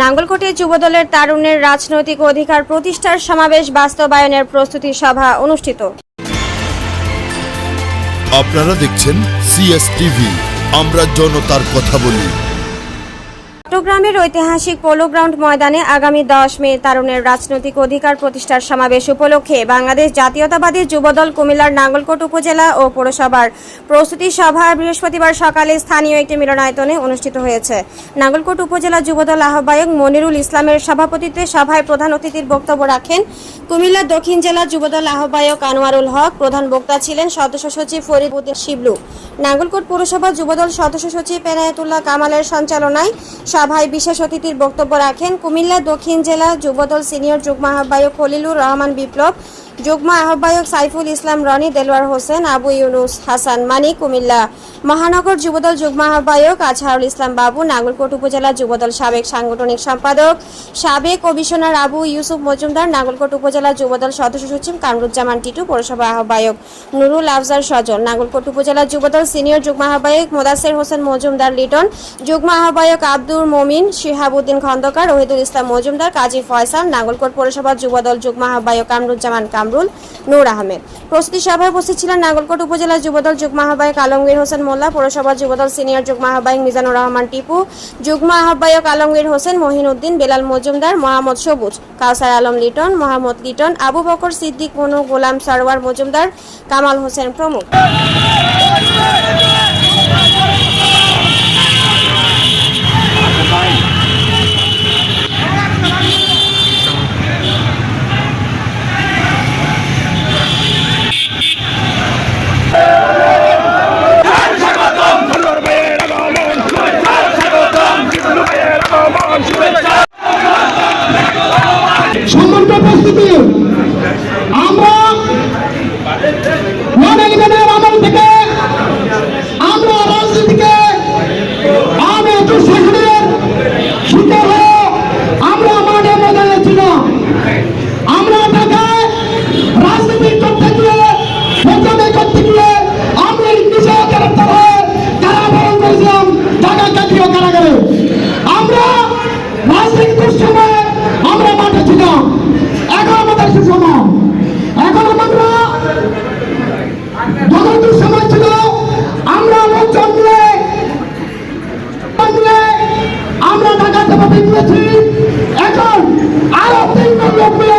নাঙ্গলকোটে যুবদলের তারুণ্যের রাজনৈতিক অধিকার প্রতিষ্ঠার সমাবেশ বাস্তবায়নের প্রস্তুতি সভা অনুষ্ঠিত। আপনারা দেখছেন সিএস টিভি আমরা জনতার কথা বলি। চট্টগ্রামের ঐতিহাসিক পোলো গ্রাউন্ড ময়দানে আগামী দশ মে তারুণের রাজনৈতিক অধিকার প্রতিষ্ঠার সমাবেশ উপলক্ষে বাংলাদেশ জাতীয়তাবাদী যুবদল কুমিল্লার নাঙ্গলকোট উপজেলা ও পৌরসভার প্রস্তুতি সভা বৃহস্পতিবার সকালে স্থানীয় একটি মিলনায়তনে অনুষ্ঠিত হয়েছে। নাঙ্গলকোট উপজেলা যুবদল আহ্বায়ক মনিরুল ইসলামের সভাপতিত্বে সভায় প্রধান অতিথির বক্তব্য রাখেন কুমিল্লা দক্ষিণ জেলা যুবদল আহ্বায়ক আনোয়ারুল হক। প্রধান বক্তা ছিলেন সদস্য সচিব ফরিদ শিবলু। নাঙ্গলকোট পৌরসভা যুবদল সদস্য সচিব এনায়েতুল্লাহ কামালের সঞ্চালনায় সভায় বিশেষ অতিথির বক্তব্য রাখেন কুমিল্লা দক্ষিণ জেলা যুবদল সিনিয়র যুগ্ম আহ্বায়ক খলিলুর রহমান বিপ্লব যুগ্ম আহ্বায়ক সাইফুল ইসলাম রনি দেলোয়ার হোসেন, আবু ইউনুস হাসান মানি কুমিল্লা। মহানগর যুবদল যুগ্ম আহ্বায়ক আজহারুল ইসলাম বাবু নাগরকোট উপজেলা যুবদল সাবেক সাংগঠনিক সম্পাদক, সাবেক কমিশনার আবু ইউসুফ মজুমদার নাগরকোট উপজেলা যুবদল সদস্য সচিব কামরুজ্জামান টিটু, পৌরসভা আহ্বায়ক নুরুল আফজার সজল নাগরকোট উপজেলা যুবদল সিনিয়র যুগ্ম আহ্বায়ক মোদাসের হোসেন মজুমদার লিটন, যুগ্ম আহ্বায়ক আব্দুর মমিন, শিহাবুদ্দিন খন্দকার ওহিদুল ইসলাম মজুমদার, কাজী ফয়সাল নাগরকোট পৌরসভা যুবদল যুগ্ম আহ্বায়ক কামরুজ্জামান কামরুল নূর আহমেদ। প্রস্তুতি সভায় উপস্থিত ছিলেন নাগরকোট উপজেলা যুবদল যুগ্ম আহ্বায়ক আলমগীর হোসেন মোল্লা, পৌরসভা যুবদল সিনিয়র যুগ্ম আহ্বায়ক মিজানুর রহমান টিপু, যুগ্ম আহ্বায়ক আলমগীর হোসেন, মহিনুদ্দিন, বেলাল মজুমদার, মোহাম্মদ সবুজ, কাউসার আলম লিটন, মোহাম্মদ লিটন, আবু বকর সিদ্দিক, মনু গোলাম সরওয়ার মজুমদার, কামাল হোসেন প্রমুখ। Open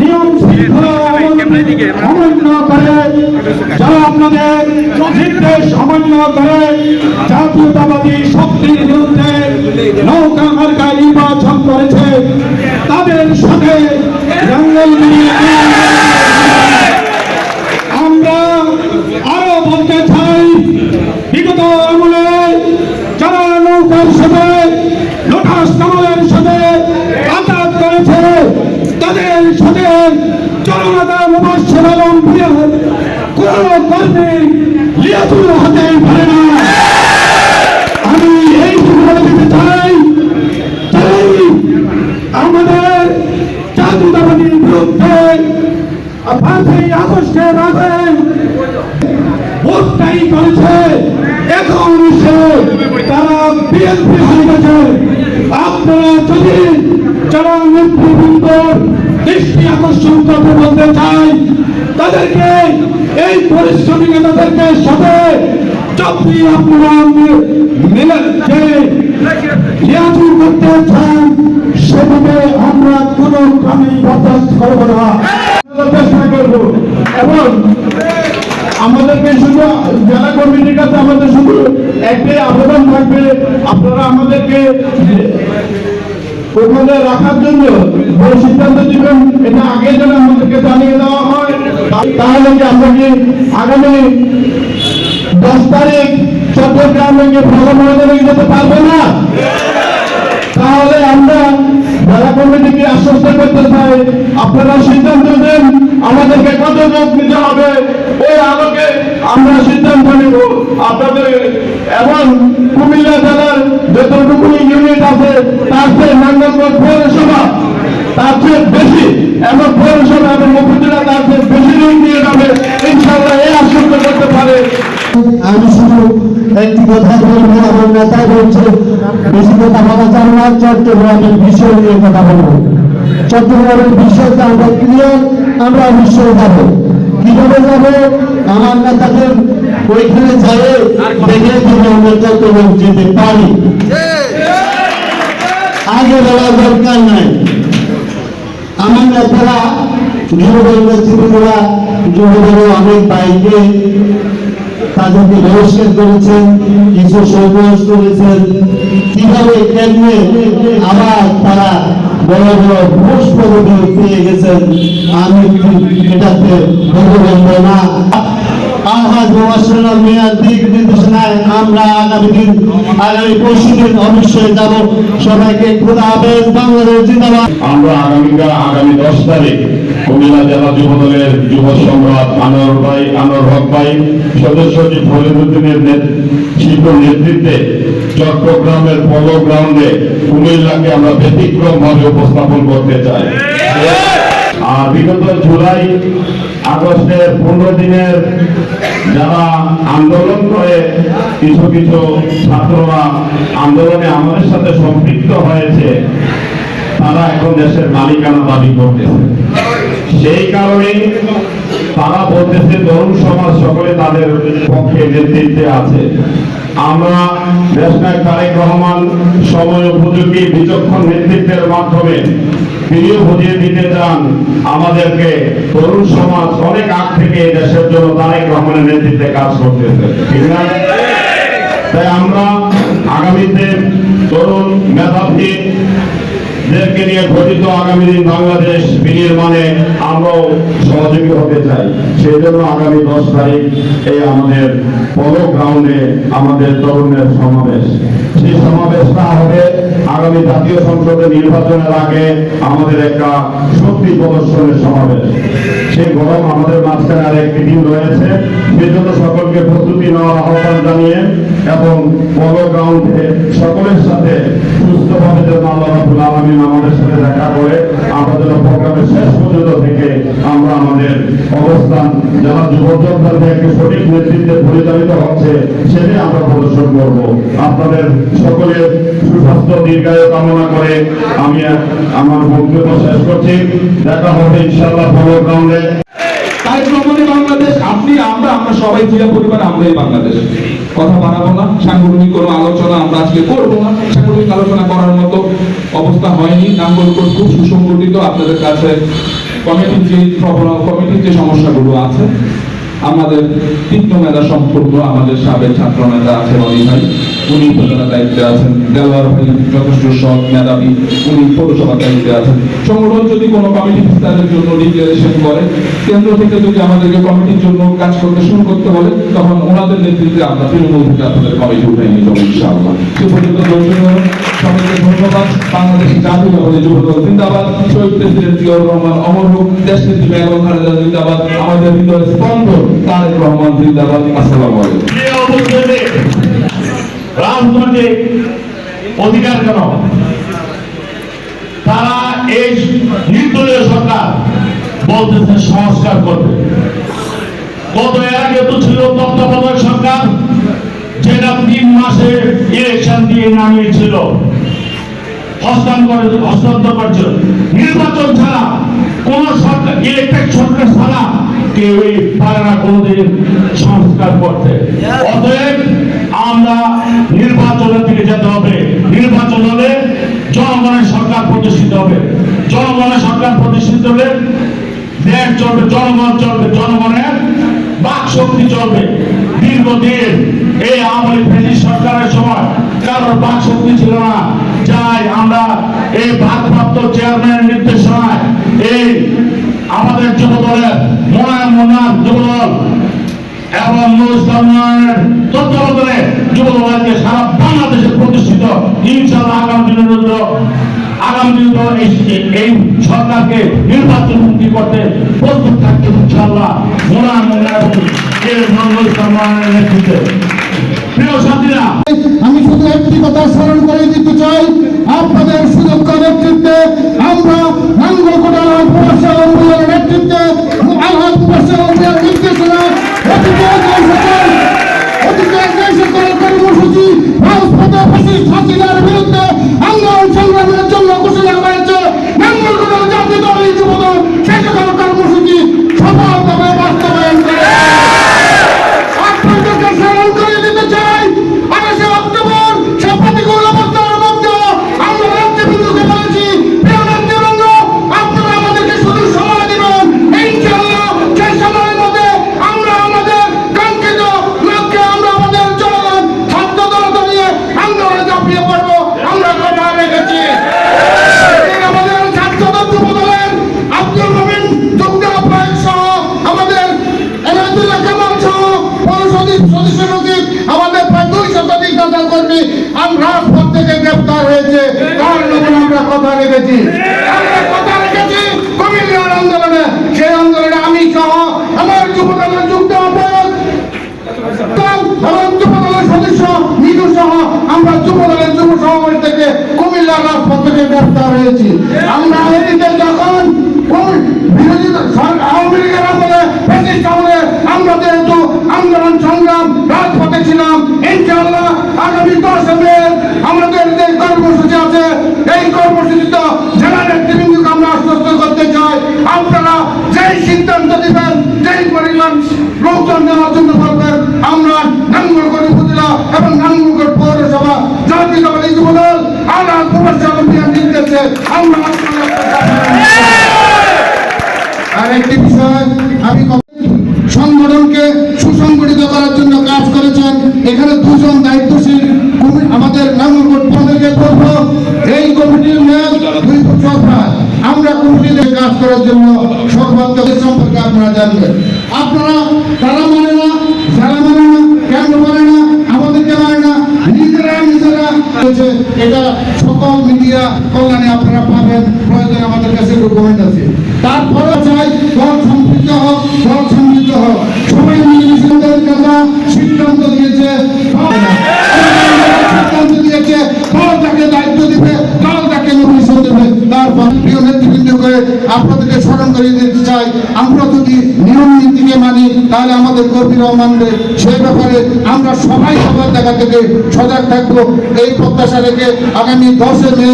নিয়ম অমান্য করে যারা আপনাদের নির্দেশ অমান্য করে জাতীয়তাবাদী শক্তির বিরুদ্ধে নৌকা মার্কায় নির্বাচন করেছে তাদের সাথে আমরা আরও বলতে চাই বিগত আমলে যারা নৌকার সাথে লোটাস কামালের সাথে আঘাত করেছে তাদের সাথে জনতা মুবাসের আলম ভুইয়ার কোন কর্মী লিয়াতুল হতে পারে না আমি এই বলে দিতে চাই তাই আমাদের জাতীয়তাবাদীর বিরুদ্ধে পাঁচই আগস্টের আগে ভোটটাই করেছে এখন সে তারা বিএনপি হয়ে গেছে আপনারা যদি যারা আকর্ষণ করতে বলতে চাই, তাদেরকে এই পরিশ্রমী নেতাদেরকে সাথে যদি আপনারা মিলে যে করতে চান সেদিকে আমরা কোনো ক্রমেই বরদাস্ত করব না। চেষ্টা করব। এবং আমাদেরকে শুধু জেলা কমিটির কাছে আমাদের শুধু একটাই আবেদন থাকবে, আপনারা আমাদেরকে ওখানে রাখার জন্য যে সিদ্ধান্ত দিবেন এটা আগে যেন আমাদেরকে জানিয়ে দেওয়া হয়। তাহলে কি আমরা কি আগামী দশ তারিখ চট্টগ্রামে গিয়ে ভালো ময়দানে যেতে পারব না? তাহলে আমরা জেলা কমিটিকে আশ্বস্ত করতে চাই, আপনারা সিদ্ধান্ত দেন আমাদেরকে কত লোক নিতে হবে। ওই আলোকে আমরা সিদ্ধান্ত নেব। আপনাদের এবং কুমিল্লা জেলার যতটুকু ইউনিট আছে, তার চেয়ে নাঙ্গলকোট পৌরসভা, তার চেয়ে বেশি এবং পৌরসভা এবং উপজেলা তার চেয়ে বেশি লোক নিয়ে যাবে। ইনশাল্লাহ এই আশ্বস্ত করতে পারে। আমি শুধু একটি কথা বলব, আমার নেতা বলছে, বেশি কথা বলা যাবে না, চট্টগ্রামের বিষয় নিয়ে কথা বলব। চট্টগ্রামের বিষয়টা আমরা ক্লিয়ার আমরা অবশ্যই যাব। কীভাবে যাব আমার নেতাদের ওইখানে যাই দেখে দেখে আমরা চট্টগ্রাম যেতে পারি আগে বলার দরকার নাই। আমার নেতারা যুবদল নেতৃত্বরা যুবদল অনেক বাইকে তাদেরকে বহিষ্কার করেছেন কিছু সমাবেশ করেছেন। কীভাবে আবার তারা বড় বড় পেয়ে গেছেন আমি এটাতে না আমরা আগামী আগামীকাল, আগামী দশ তারিখ কুমিল্লা জেলা যুব দলের যুব সম্রাট আনোয়ার ভাই, আনোয়ার হক ভাই সদস্য শিল্প নেতৃত্বে চট্টগ্রামের পলো গ্রাউন্ডে কুমিল্লাকে আমরা ব্যতিক্রম ভাবে উপস্থাপন করতে চাই। আর বিগত জুলাই আগস্টের পনেরো দিনের যারা আন্দোলন করে, কিছু কিছু ছাত্ররা আন্দোলনে আমাদের সাথে সম্পৃক্ত হয়েছে। তারা এখন দেশের মালিকানা দাবি করতেছে। সেই কারণে তারা বলতেছে, তরুণ সমাজ সকলে তাদের পক্ষে নেতৃত্বে আছে। আমরা দেশনায়ক তারেক রহমান সময় উপযোগী বিচক্ষণ নেতৃত্বের মাধ্যমে তিনিও বুঝিয়ে দিতে চান। আমাদেরকে তরুণ সমাজ অনেক আগ থেকে দেশের জন্য তারেক রহমানের নেতৃত্বে কাজ করতেছে। ঠিক না? তাই আমরা আগামীতে তরুণ মেধাবী দেরকে নিয়ে গঠিত আগামী দিন বাংলাদেশ বিনির্মাণে আমরাও সহযোগী হতে চাই। সেই জন্য আগামী দশ তারিখ এই আমাদের পলো গ্রাউন্ডে আমাদের তরুণের সমাবেশ। সেই সমাবেশটা হবে আগামী জাতীয় সংসদের নির্বাচনের আগে আমাদের একটা শক্তি প্রদর্শনের সমাবেশ। সেই গরম আমাদের মাঝখানে আর একটি দিন রয়েছে। সেই জন্য সকলকে প্রস্তুতি নেওয়ার আহ্বান জানিয়ে এবং পলো গ্রাউন্ডে সকলের সাথে সুস্থভাবে যেন আল্লাহ রাবুল আমাদের সাথে দেখা করে যেন প্রোগ্রামের শেষ পর্যন্ত থেকে আমরা আমাদের অবস্থান, যারা যুবকদের একটি সঠিক নেতৃত্বে পরিচালিত হচ্ছে সেটাই আমরা প্রদর্শন করব। আপনাদের সকলের সুস্বাস্থ্য, দীর্ঘায়ু কামনা করে আমি আমার বক্তব্য শেষ করছি। দেখা হবে ইনশাআল্লাহ পলো গ্রাউন্ডে তাই আমরা আমরা সবাই জিয়া পরিবার, আমরাই বাংলাদেশ। কথা বাড়াবো না, সাংগঠনিক কোনো আলোচনা আমরা আজকে করব না। সাংগঠনিক আলোচনা করার মতো অবস্থা হয়নি। নাঙ্গলকোট খুব সুসংগঠিত। আপনাদের কাছে কমিটির যে প্রবল- কমিটির যে সমস্যাগুলো আছে আমাদের তীক্ষ্ণ মেধা সম্পূর্ণ আমাদের সাবেক ছাত্র নেতা আছেন অলি ভাই, উনি উপজেলা দায়িত্বে আছেন। দেওয়ার ভাই যথেষ্ট সৎ মেধাবী উনি পৌরসভার দায়িত্বে আছেন। সংগঠন যদি কোনো কমিটি বিস্তারের জন্য ডিক্লারেশন করে, কেন্দ্র থেকে যদি আমাদেরকে কমিটির জন্য কাজ করতে শুরু করতে বলে, তখন ওনাদের নেতৃত্বে আমরা তৃণমূল থেকে আপনাদের কমিটি উঠে নিয়ে যাব ইনশাআল্লাহ পর্যন্ত সবাইকে ধন্যবাদ। বাংলাদেশ জাতীয় দলের যুব দল জিন্দাবাদ। শহীদ প্রেসিডেন্ট জিয়াউর রহমান, অমর হোক। দেশ নেত্রী বেগম খালেদা জিন্দাবাদ। আমাদের হৃদয়ের স্পন্দন তারেক রহমান, জিন্দাবাদ, আসসালামু আলাইকুম। রাজনৈতিক অধিকার কেন? তারা এই নির্দলীয় সরকার বলতেছে সংস্কার করবে। গত এর আগে তো ছিল তত্ত্বাবধায়ক সরকার, যেটা তিন মাসে ইলেকশন দিয়ে নামিয়েছিল। হস্তান্তর হস্তান্তর করছে। নির্বাচন ছাড়া কোন সরকার ইলেকট্রিক সরকার ছাড়া কেউ পারে না কোনোদিন সংস্কার করতে। অতএব আমরা নির্বাচনের দিকে যেতে হবে। নির্বাচন হলে জনগণের সরকার প্রতিষ্ঠিত হবে। জনগণের সরকার প্রতিষ্ঠিত হলে দেশ চলবে, জনগণ চলবে, জনগণের বাক শক্তি চলবে। দীর্ঘদিন এই আওয়ামী ফেসি সরকারের সময় কারোর বাক শক্তি ছিল না। আমরা এই ভারপ্রাপ্ত চেয়ারম্যানের নির্দেশনায় এই আমাদের যুব দলের মনায়ন মনায়ন যুব দল এবং নুর তত্ত্বাবধানে যুব দলকে সারা বাংলাদেশে প্রতিষ্ঠিত, ইনশাআল্লাহ আগামী দিনের আগামী দিন এই- সরকারকে নির্বাচন মুক্তি করতে প্রস্তুত থাকতে ইনশাআল্লাহ মোনা মোনা এবং এর নুর ইসলাম নেতৃত্বে। আওয়ামী লীগের আমলে ব্রিটিশ আমলে আমরা যেহেতু আন্দোলন, সংগ্রাম, রাজপথে ছিলাম, ইনশাআল্লাহ আগামী দশ মে আমাদের যে কর্মসূচি আছে, এই কর্মসূচিতে জেলা নেতৃবৃন্দকে আমরা আশ্বস্ত করতে চাই। আপনারা যেই সিদ্ধান্ত দিবেন, যেই পরিমাণ লোকজন নেওয়ার জন্য বলবেন, আমরা নাঙ্গলকোট উপজেলা এবং নাঙ্গলকোট পৌরসভা জাতীয় দল আলাদা প্রবাসী অভিযান আমরা আর একটি বিষয় আমি সংগঠনকে সুসংগঠিত করার জন্য কাজ করেছেন। এখানে দুজন দায়িত্বশীল আমাদের নাঙ্গলকোট বলব এই কমিটির মেয়াদ দুই প্রায়। আমরা কমিটিতে কাজ করার জন্য সর্বাত্মক সম্পর্কে আপনারা জানবেন। আপনারা তারা মানে না, যারা মানে না, কেন মানে না নিজেরা হয়েছে এটা সকল মিডিয়া কল্যাণে আপনারা পাবেন। প্রয়োজন আমাদের কাছে ডকুমেন্ট আছে। তারপরে চাই, দল সম্পৃক্ত হোক, দল সম্পৃক্ত হোক। সবাই মিলে মিশনদের কথা সিদ্ধান্ত দিয়েছে। সিদ্ধান্ত দিয়েছে। দল তাকে দায়িত্ব দিবে দল। নমিনেশন দেবে তারপর প্রিয় আপনাদেরকে স্মরণ করিয়ে দিতে চাই আমরা যদি নিয়ম নীতিকে মানি তাহলে আমাদের ব্যাপারে আমরা সবাই সবার থেকে সজাগ থাকব এই প্রত্যাশা রেখে আগামী দশে মে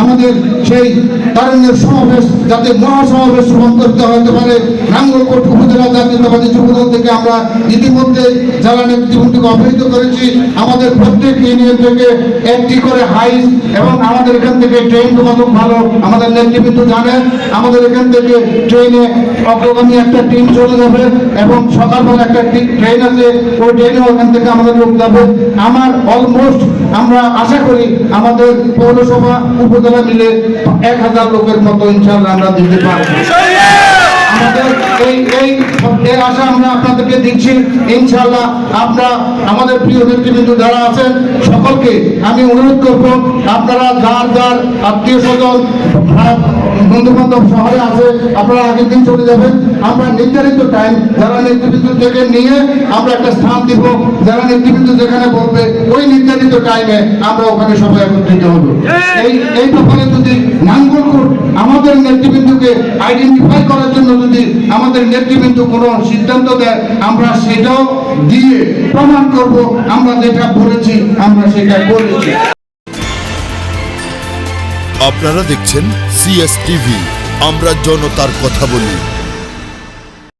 আমাদের সেই সমাবেশ যাতে মহাসমাবেশ হতে পারে নাঙ্গলকোট জাতীয়তাবাদী যুবদল থেকে আমরা ইতিমধ্যে জেলা নেতৃবৃন্দকে অবহিত করেছি আমাদের প্রত্যেক ইউনিয়ন থেকে একটি করে হাইস এবং আমাদের এখান থেকে ট্রেন কত ভালো, আমাদের নেতৃবৃন্দ জানেন আমাদের এখান থেকে ট্রেনে অগ্রগামী একটা টিম চলে যাবে এবং সকালবেলা একটা ট্রেন আছে, ওই ট্রেনে ওখান থেকে আমাদের লোক যাবে। আমার অলমোস্ট আমরা আশা করি আমাদের পৌরসভা উপজেলা মিলে এক হাজার লোকের মতো ইনশাল্লাহ আমরা দিতে পারব। আমাদের এই এই এই আশা আমরা আপনাদেরকে দিচ্ছি। ইনশাআল্লাহ আপনারা, আমাদের প্রিয় নেতৃবৃন্দ যারা আছেন, সকলকে আমি অনুরোধ করব আপনারা যার যার আত্মীয় স্বজন বন্ধু বান্ধব শহরে আছে, আপনারা আগের দিন চলে যাবেন। আমরা নির্ধারিত টাইম যারা নেতৃবৃন্দ থেকে নিয়ে আমরা একটা স্থান দিব, যারা নেতৃবৃন্দ যেখানে বলবে, ওই নির্ধারিত টাইমে আমরা ওখানে সবাই একত্রিত হব। এই এই ব্যাপারে যদি নাঙ্গলকোট আমাদের নেতৃবৃন্দকে আইডেন্টিফাই করার জন্য যদি আমাদের নেতৃবৃন্দ কোনো সিদ্ধান্ত দেয়, আমরা সেটাও দিয়ে প্রমাণ করব, আমরা যেটা বলেছি, আমরা সেটা করেছি। আপনারা দেখছেন সিএস টিভি আমরা জনতার কথা বলি।